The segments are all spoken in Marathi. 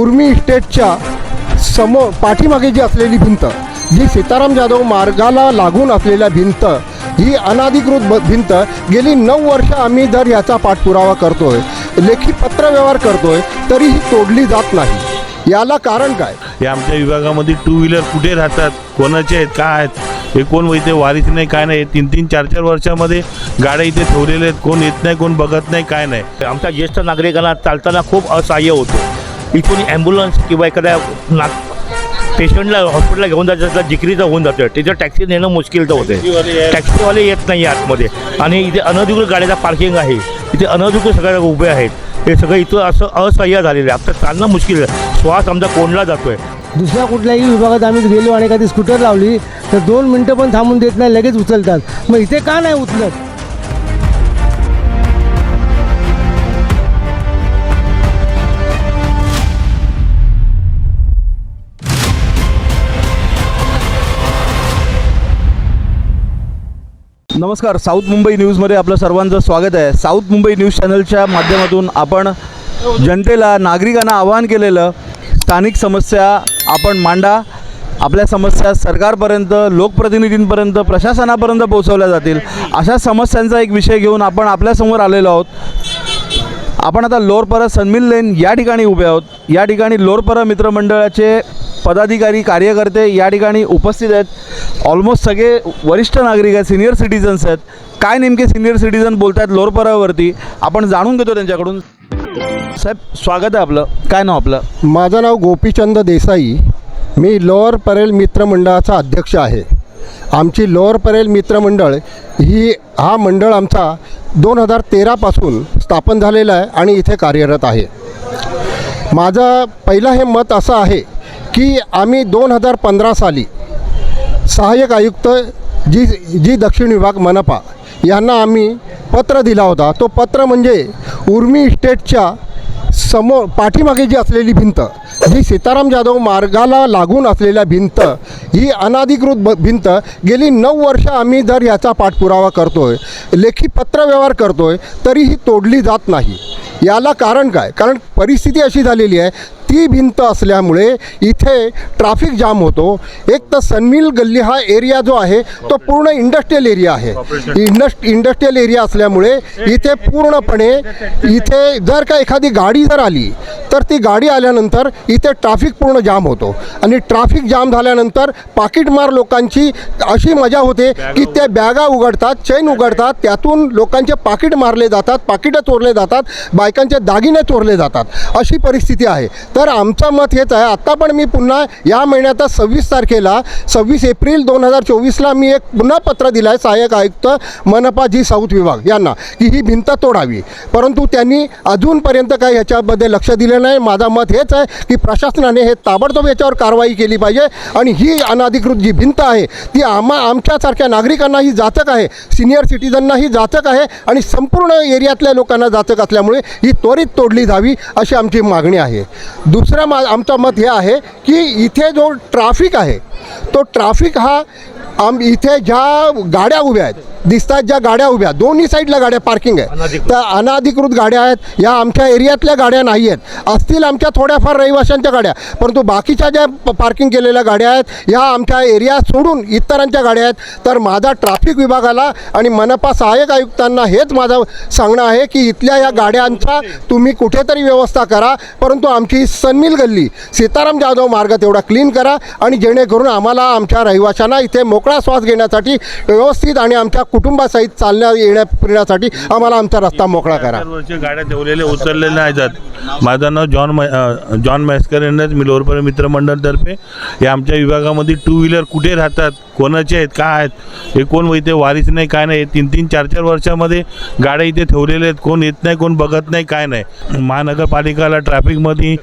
उर्मी इस्टेटच्या समोर पाठीमागे जी असलेली भिंत जी सीताराम जाधव मार्गाला लागून असलेल्या भिंत ही अनाधिकृत भिंत गेली नऊ वर्ष आम्ही जर ह्याचा पाठपुरावा करतोय लेखी पत्रव्यवहार करतोय तरी ही तोडली जात नाही. याला कारण काय? या आमच्या विभागामध्ये टू व्हीलर कुठे राहतात? कोणाचे आहेत? काय आहेत? हे कोण इथे वारीच नाही काय नाही? तीन तीन चार चार वर्षामध्ये गाड्या इथे ठेवलेल्या आहेत. कोण येत नाही कोण बघत नाही काय नाही? आमच्या ज्येष्ठ नागरिकांना चालताना खूप असहाय्य होतो. इथून ॲम्ब्युलन्स किंवा एखाद्या नाग पेशंटला हॉस्पिटलला घेऊन जायचं असला जिकरीचं होऊन जातं. तिथं टॅक्सी नेणं मुश्किल तर होते. टॅक्सीवाले टॅक्सीवाले येत नाही आतमध्ये. आणि इथे अनधिकृत गाड्याचा पार्किंग आहे. इथे अनधिकृत सगळ्या उभे आहेत. हे सगळं इथं असं असह्य झालेलं आहे. आता चालणं मुश्किल आहे. श्वास आमचा कोंडला जातो आहे दुसऱ्या कुठल्याही विभागात आम्ही गेलो आणि एखादी स्कूटर लावली तर दोन मिनटं पण थांबून देत नाही लगेच उचलतात. मग इथे का नाही उचलत? नमस्कार साऊथ मुंबई न्यूजमध्ये आपलं सर्वांचं स्वागत आहे. साऊथ मुंबई न्यूज चॅनलच्या माध्यमातून आपण जनतेला नागरिकांना आवाहन केलेलं स्थानिक समस्या आपण मांडा. आपल्या समस्या सरकारपर्यंत लोकप्रतिनिधींपर्यंत प्रशासनापर्यंत पोहोचवल्या जातील. अशा समस्यांचा एक विषय घेऊन आपण आपल्यासमोर आलेलो आहोत. आपण आता लोरपरा सन्मिल लेन या ठिकाणी उभे आहोत. या ठिकाणी लोरपरा मित्रमंडळाचे पदाधिकारी कार्यकर्ते या ठिकाणी उपस्थित आहेत. ऑलमोस्ट सगळे वरिष्ठ नागरिक आहेत सिनियर सिटीजन्स आहेत. काय नेमके सिनियर सिटीजन बोलत आहेत लोरपरावरती आपण जाणून घेतो त्यांच्याकडून. साहेब स्वागत आहे आपलं. काय नाव आपलं? माझं नाव गोपीचंद देसाई. मी लोअर परेल मित्रमंडळाचा अध्यक्ष आहे. आमची लोअर परेल मित्रमंडळ ही हा मंडळ आमचा दोन हजार तेरापासून स्थापन झालेला आहे आणि इथे कार्यरत आहे. माझं पहिलं हे मत असं आहे की आम्ही दोन हजार पंधरा साली सहाय्यक आयुक्त जी जी दक्षिण विभाग मनपा यांना आम्ही पत्र दिला होता. तो पत्र म्हणजे उर्मी इस्टेटच्या समोर पाठीमागे जी असलेली भिंत जी सीताराम जाधव मार्गाला लागून असलेल्या भिंत ही अनाधिकृत ब भिंत गेली नऊ वर्ष आम्ही जर याचा पाठपुरावा करतो आहे लेखी पत्रव्यवहार करतोय तरी ही तोडली जात नाही. याला कारण काय? कारण परिस्थिती अशी झालेली आहे ती भिंत असल्यामुळे इथे ट्रॅफिक जाम होतो. एक तर सनमिल गल्ली हा एरिया जो आहे तो पूर्ण इंडस्ट्रियल एरिया आहे. इंडस्ट इंडस्ट्रियल एरिया असल्यामुळे इथे पूर्णपणे इथे जर का एखादी गाडी जर आली तर ती गाडी आल्यानंतर इथे ट्रॅफिक पूर्ण जाम होतो. आणि ट्रॅफिक जाम झाल्यानंतर पाकिटमार लोकांची अशी मजा होते की त्या बॅगा उघडतात चैन उघडतात त्यातून लोकांचे पाकिट मारले जातात पाकिटं चोरले जातात बायकांचे दागिने चोरले जातात. अशी परिस्थिती आहे. तर तर आमचं मत हेच आहे. आत्ता पण मी पुन्हा या महिन्यात सव्वीस तारखेला सव्वीस एप्रिल दोन हजार चोवीसला मी एक पुन्हा पत्र दिलं आहे सहाय्यक आयुक्त मनपा जी साऊथ विभाग यांना की ही भिंत तोडावी. परंतु त्यांनी अजूनपर्यंत काही ह्याच्यामध्ये लक्ष दिलं नाही. माझं मत हेच आहे की प्रशासनाने हे ताबडतोब याच्यावर कारवाई केली पाहिजे. आणि ही अनाधिकृत जी भिंत आहे ती आम्हा आमच्यासारख्या नागरिकांनाही जाचक आहे. सिनियर सिटीजननाही जाचक आहे. आणि संपूर्ण एरियातल्या लोकांना जाचक असल्यामुळे ही त्वरित तोडली जावी अशी आमची मागणी आहे. दुसरा मा आमचं मत हे आहे की इथे जो ट्राफिक आहे तो ट्राफिक हा आम इथे ज्या गाड्या उभ्या आहेत दिसतात ज्या गाड्या उभ्या. दोन्ही साईडला गाड्या पार्किंग आहे. तर अनाधिकृत गाड्या आहेत. या आमच्या एरियातल्या गाड्या नाही आहेत. असतील आमच्या थोड्याफार रहिवाशांच्या गाड्या. परंतु बाकीच्या ज्या पार्किंग केलेल्या गाड्या आहेत ह्या आमच्या एरिया सोडून इतरांच्या गाड्या आहेत. तर माझा ट्रॅफिक विभागाला आणि मनपा सहाय्यक आयुक्तांना हेच माझं सांगणं आहे की इथल्या या गाड्यांचा तुम्ही कुठेतरी व्यवस्था करा. परंतु आमची सन्मिल गल्ली सीताराम जाधव मार्ग तेवढा क्लीन करा आणि जेणेकरून आम्हाला आमच्या रहिवाशांना इथे मोकळा श्वास घेण्यासाठी व्यवस्थित आणि आमच्या कुटुंबासहित चालण्या येण्या फिरण्यासाठी आम्हाला आमचा रस्ता मोकळा करा. चार गाड्या ठेवलेल्या उचललेल्या नाही जात. माझं नाव जॉन जॉन मॅस्कर यांनाच मिलोरपर मित्रमंडळतर्फे. या आमच्या विभागामध्ये टू व्हीलर कुठे राहतात? कोणाचे आहेत? काय आहेत? हे कोण इथे वारीच नाही काय नाही? तीन तीन चार चार वर्षामध्ये गाड्या इथे ठेवलेल्या आहेत. कोण येत नाही कोण बघत नाही काय नाही. महानगरपालिकाला ट्रॅफिकमध्ये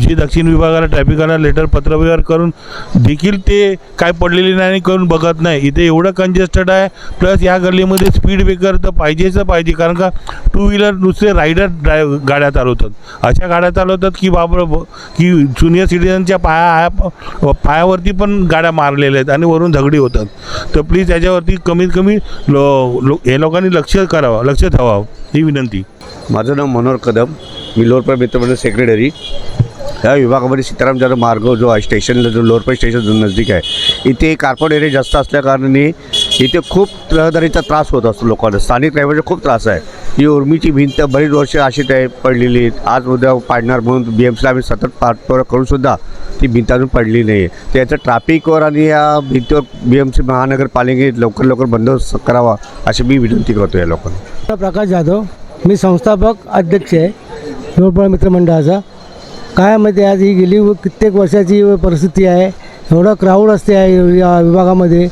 जी दक्षिण विभागाला ट्रॅफिकाला लेटर पत्रव्यवहार करून देखील ते काय पडलेले नाही आणि करून बघत नाही. इथे एवढं कंजेस्टेड आहे प्लस या गल्लीमध्ये स्पीड ब्रेकर तर पाहिजेच पाहिजे कारण का टू व्हीलर नुसते रायडर ड्राय गाड्या चालवतात. अशा गाड्या चालवतात की बाबा ब- की ज्युनियर सिटीजनच्या पाया पायावरती पण गाड्या मारलेल्या आहेत आणि वरून झगडी होतात. तर प्लीज त्याच्यावरती कमीत कमी लो लो हे लोकांनी लक्ष करावं लक्ष ठेवावं ही विनंती. माझं नाव मनोहर कदम. मी लोरपर मित्रमंडळ सेक्रेटरी या विभागामध्ये सीताराम जाधव मार्ग जो आहे स्टेशनला जो लोअरपे स्टेशन जो नजदीक आहे इथे कार्पोरेट एरिया जास्त असल्याकारणाने इथे खूप रहदारीचा त्रास होत असतो लोकांना. स्थानिक रहिवाशी म्हणजे खूप त्रास आहे. ही उर्मीची भिंत बरीच वर्ष अशी आहे पडलेली आज उद्या पाडणार म्हणून बी एम सीला आम्ही सतत पाठपुरा करूनसुद्धा ती भिंत अजून पडली नाही आहे त्याचं ट्रॅफिकवर आणि या भिंतीवर बी एम सी महानगरपालिकेत लवकर लवकर बंदोबस्त करावा अशी मी विनंती करतो या लोकांना. प्रकाश जाधव मी संस्थापक अध्यक्ष आहे लोकपाल मित्रमंडळाचा काय माहिती आज ही गेली व कित्येक वर्षाची परिस्थिती आहे. एवढं क्राऊड असते आहे या विभागामध्ये.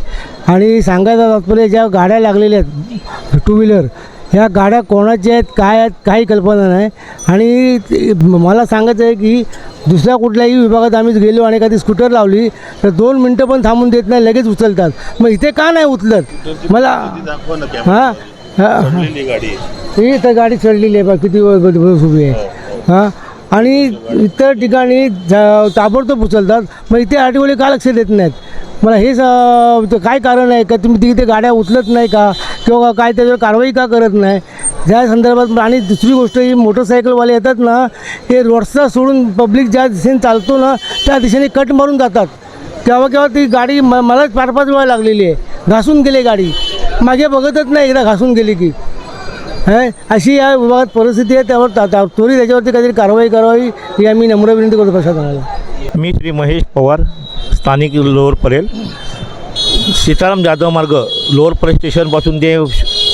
आणि सांगायचं तात्पर्य ज्या गाड्या लागलेल्या आहेत टू व्हीलर ह्या गाड्या कोणाच्या आहेत काय आहेत काही कल्पना नाही. आणि मला सांगायचं आहे की दुसऱ्या कुठल्याही विभागात आम्ही गेलो आणि एखादी स्कूटर लावली तर दोन मिनटं पण थांबून देत नाही लगेच उचलतात. मग इथे का नाही उचलत? मला हां? हां ही. इथं गाडी. चढलेली आहे बा किती वेळ उभी आहे. हां? आणि इतर ठिकाणी ताबडतोब उचलतात. मग इथे आठवले का लक्ष देत नाहीत? मला हे काय कारण आहे? का तुम्ही तिथे गाड्या उचलत नाही का? किंवा काय त्याच्यावर कारवाई का करत नाही? ज्या संदर्भात आणि दुसरी गोष्ट ही मोटरसायकलवाले येतात ना हे रोडचा सोडून पब्लिक ज्या दिशेने चालतो ना त्या दिशेने कट मारून जातात. केव्हा केव्हा ती गाडी म मलाच चार पाच वेळा लागलेली आहे. घासून गेली गाडी. मागे बघतच नाही एकदा घासून गेली की. अशी या विभागात परिस्थिती आहे त्यावर ता- त्वरित त्याच्यावरती काहीतरी कारवाई करावी ही आम्ही नम्र विनंती करतो प्रशासनाला. मी श्री महेश पवार स्थानिक लोअर परेल. सीताराम जाधव मार्ग लोअर परेल स्टेशनपासून ते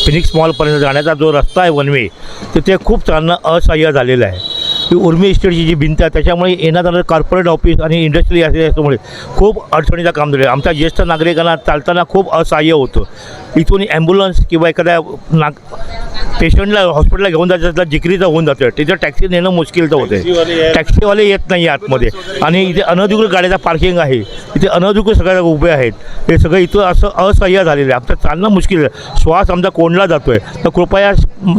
फिनिक्स मॉलपर्यंत जाण्याचा जो रस्ता आहे वन वे तिथे खूप चालणं असह्य झालेलं आहे. उर्मी इस्टेटची जी भिंत आहे त्याच्यामुळे जाणारं कॉर्पोरेट ऑफिस आणि इंडस्ट्री असल्यामुळे खूप अडचणीचं काम झालं आमच्या ज्येष्ठ नागरिकांना चालताना खूप असहाय्य होतं. इथून ॲम्ब्युलन्स किंवा एखाद्या नाग पेशंटला हॉस्पिटलला घेऊन जायचं तर जिकरीचं होऊन जातं. तिथं टॅक्सी नेणं मुश्किलचं होतं टॅक्सीवाले येत नाही आतमध्ये. आणि इथे अनधिकृत गाड्याचा पार्किंग आहे. इथे अनधिकृत सगळ्या उभे आहेत. हे सगळं इथं असं असह्य झालेलं आहे. आमचं चालणं मुश्किल आहे. श्वास आमचा कोंडला जातो आहे तर कृपया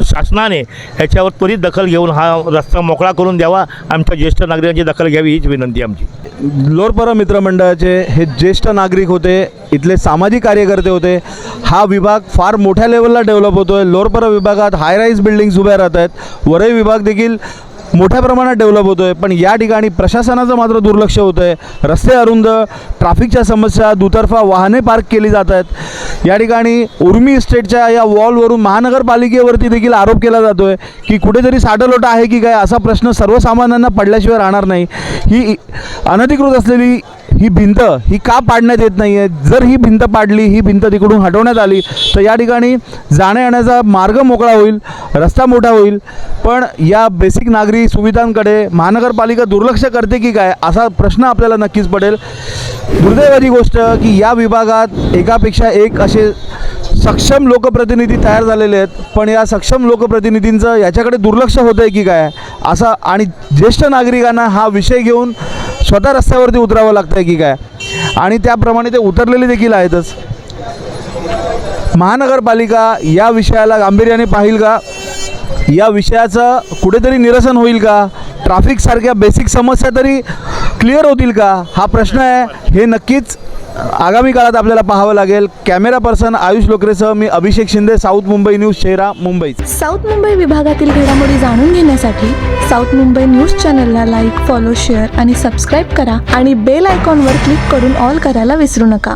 शासनाने ह्याच्यावर त्वरित दखल घेऊन हा रस्ता मोकळा करून द्यावा. आमच्या ज्येष्ठ नागरिकांची दखल घ्यावी हीच विनंती आमची. लोरपरा मित्रमंडळाचे हे ज्येष्ठ नागरिक होते इथले सामाजिक कार्यकर्ते होते हा विभाग फार मोठ्या लेवलला डेव्हलप होतो आहे लोरपरा विभागात हाय राईज बिल्डिंग्स उभ्या राहत आहेत वरई विभाग देखील मोठ्या प्रमाणात डेव्हलप होतो आहे पण या ठिकाणी प्रशासनाचं मात्र दुर्लक्ष होतं आहे रस्ते अरुंद ट्राफिकच्या समस्या दुतर्फा वाहने पार्क केली जात आहेत. या ठिकाणी उर्मी इस्टेटच्या या वॉलवरून महानगरपालिकेवरती देखील आरोप केला जातो आहे की कुठेतरी साठलोटा आहे की काय असा प्रश्न सर्वसामान्यांना पडल्याशिवाय राहणार नाही. ही अनधिकृत असलेली ही भिंत ही का पाडण्यात येत नाही आहे जर ही भिंत पाडली ही भिंत तिकडून हटवण्यात आली तर या ठिकाणी जाण्या येण्याचा मार्ग मोकळा होईल रस्ता मोठा होईल. पण या बेसिक नागरी सुविधांकडे महानगरपालिका दुर्लक्ष करते की काय असा प्रश्न आपल्याला नक्कीच पडेल. दुर्दैवाची गोष्ट की या विभागात एकापेक्षा एक असे सक्षम लोकप्रतिनिधी तयार झालेले आहेत. पण या सक्षम लोकप्रतिनिधींचं याच्याकडे दुर्लक्ष होतं आहे की काय? असा आणि ज्येष्ठ नागरिकांना हा विषय घेऊन स्वतः रस्त्यावरती उतरावं लागतं आहे की काय? आणि त्याप्रमाणे ते उतरलेले देखील आहेतच. महानगरपालिका या विषयाला गांभीर्याने पाहिल का? या विषयाचं कुठेतरी निरसन होईल का? ट्रॅफिकसारख्या बेसिक समस्या तरी क्लिअर होतील का? हा प्रश्न आहे. हे नक्कीच आगामी काळात आपल्याला पाहावं लागेल. कॅमेरा पर्सन आयुष लोकरेसह मी अभिषेक शिंदे साऊथ मुंबई न्यूज चेहरा मुंबई. साऊथ मुंबई विभागातील घडामोडी जाणून घेण्यासाठी साऊथ मुंबई न्यूज चॅनलला लाईक फॉलो शेअर आणि सबस्क्राईब करा आणि बेल आयकॉनवर क्लिक करून ऑल करायला विसरू नका.